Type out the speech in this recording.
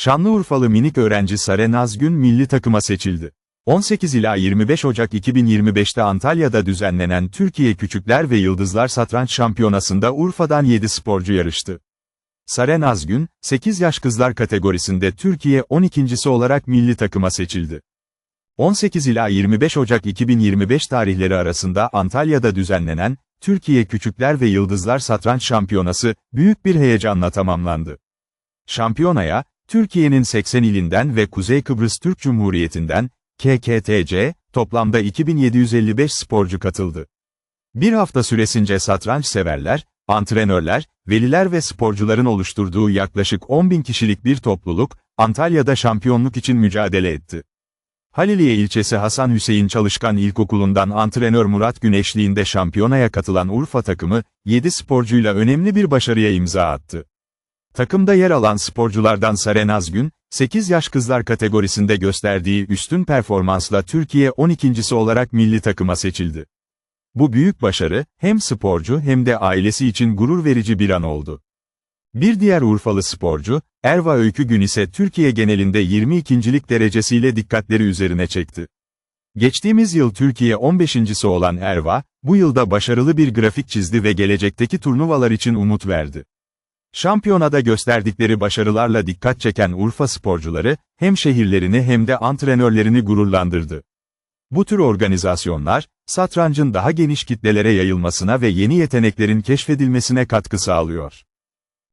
Şanlıurfalı minik öğrenci Sare Nazgün milli takıma seçildi. 18 ila 25 Ocak 2025'te Antalya'da düzenlenen Türkiye Küçükler ve Yıldızlar Satranç Şampiyonası'nda Urfa'dan 7 sporcu yarıştı. Sare Nazgün, 8 yaş kızlar kategorisinde Türkiye 12.si olarak milli takıma seçildi. 18 ila 25 Ocak 2025 tarihleri arasında Antalya'da düzenlenen Türkiye Küçükler ve Yıldızlar Satranç Şampiyonası büyük bir heyecanla tamamlandı. Şampiyonaya, Türkiye'nin 80 ilinden ve Kuzey Kıbrıs Türk Cumhuriyeti'nden, KKTC, toplamda 2755 sporcu katıldı. Bir hafta süresince satranç severler, antrenörler, veliler ve sporcuların oluşturduğu yaklaşık 10 bin kişilik bir topluluk, Antalya'da şampiyonluk için mücadele etti. Haliliye ilçesi Hasan Hüseyin Çalışkan İlkokulu'ndan antrenör Murat Güneşliğinde şampiyonaya katılan Urfa takımı, 7 sporcuyla önemli bir başarıya imza attı. Takımda yer alan sporculardan Sare Nazgün, 8 yaş kızlar kategorisinde gösterdiği üstün performansla Türkiye 12.si olarak milli takıma seçildi. Bu büyük başarı, hem sporcu hem de ailesi için gurur verici bir an oldu. Bir diğer Urfalı sporcu, Erva Öykü Gün ise Türkiye genelinde 22.lik derecesiyle dikkatleri üzerine çekti. Geçtiğimiz yıl Türkiye 15.si olan Erva, bu yılda başarılı bir grafik çizdi ve gelecekteki turnuvalar için umut verdi. Şampiyonada gösterdikleri başarılarla dikkat çeken Urfa sporcuları, hem şehirlerini hem de antrenörlerini gururlandırdı. Bu tür organizasyonlar, satrancın daha geniş kitlelere yayılmasına ve yeni yeteneklerin keşfedilmesine katkı sağlıyor.